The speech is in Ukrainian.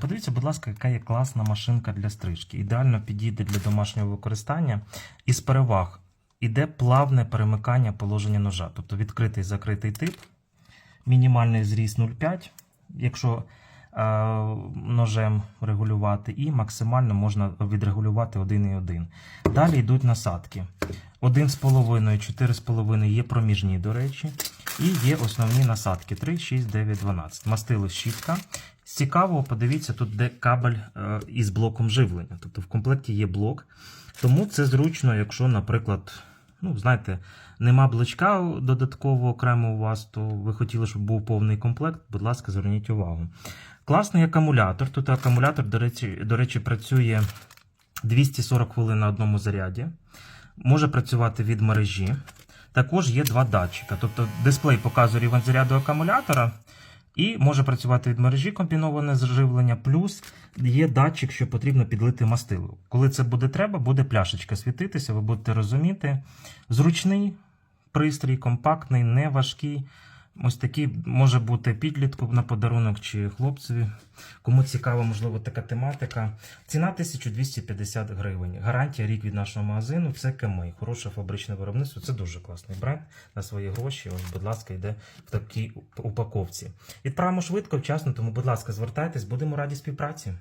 Подивіться, будь ласка, яка є класна машинка для стрижки. Ідеально підійде для домашнього використання. Із переваг іде плавне перемикання положення ножа, тобто відкритий закритий тип, мінімальний зріз 0,5, якщо е, ножем регулювати, і максимально можна відрегулювати 1,1. Далі йдуть насадки. 1,5, 4,5 є проміжні, до речі. І є основні насадки 3, 6, 9, 12. Мастило щітка. З цікавого, подивіться, тут де кабель е, із блоком живлення. Тобто в комплекті є блок. Тому це зручно, якщо, наприклад, ну, знаєте, нема блочка додатково окремо у вас, то ви хотіли, щоб був повний комплект, будь ласка, зверніть увагу. Класний акумулятор. Тут акумулятор, до речі, до речі, працює 240 хвилин на одному заряді. Може працювати від мережі. Також є два датчика. Тобто дисплей показує рівень заряду акумулятора і може працювати від мережі комбіноване зживлення, плюс є датчик, що потрібно підлити мастилу. Коли це буде треба, буде пляшечка світитися, ви будете розуміти. Зручний пристрій, компактний, не важкий. Ось такий може бути підлітку на подарунок чи хлопцеві. Кому цікава, можливо, така тематика. Ціна 1250 гривень. Гарантія рік від нашого магазину. Це Кемей. Хороше фабричне виробництво. Це дуже класний бренд на свої гроші. Ось, будь ласка, йде в такій упаковці. Відправимо швидко, вчасно, тому, будь ласка, звертайтесь, будемо раді співпраці.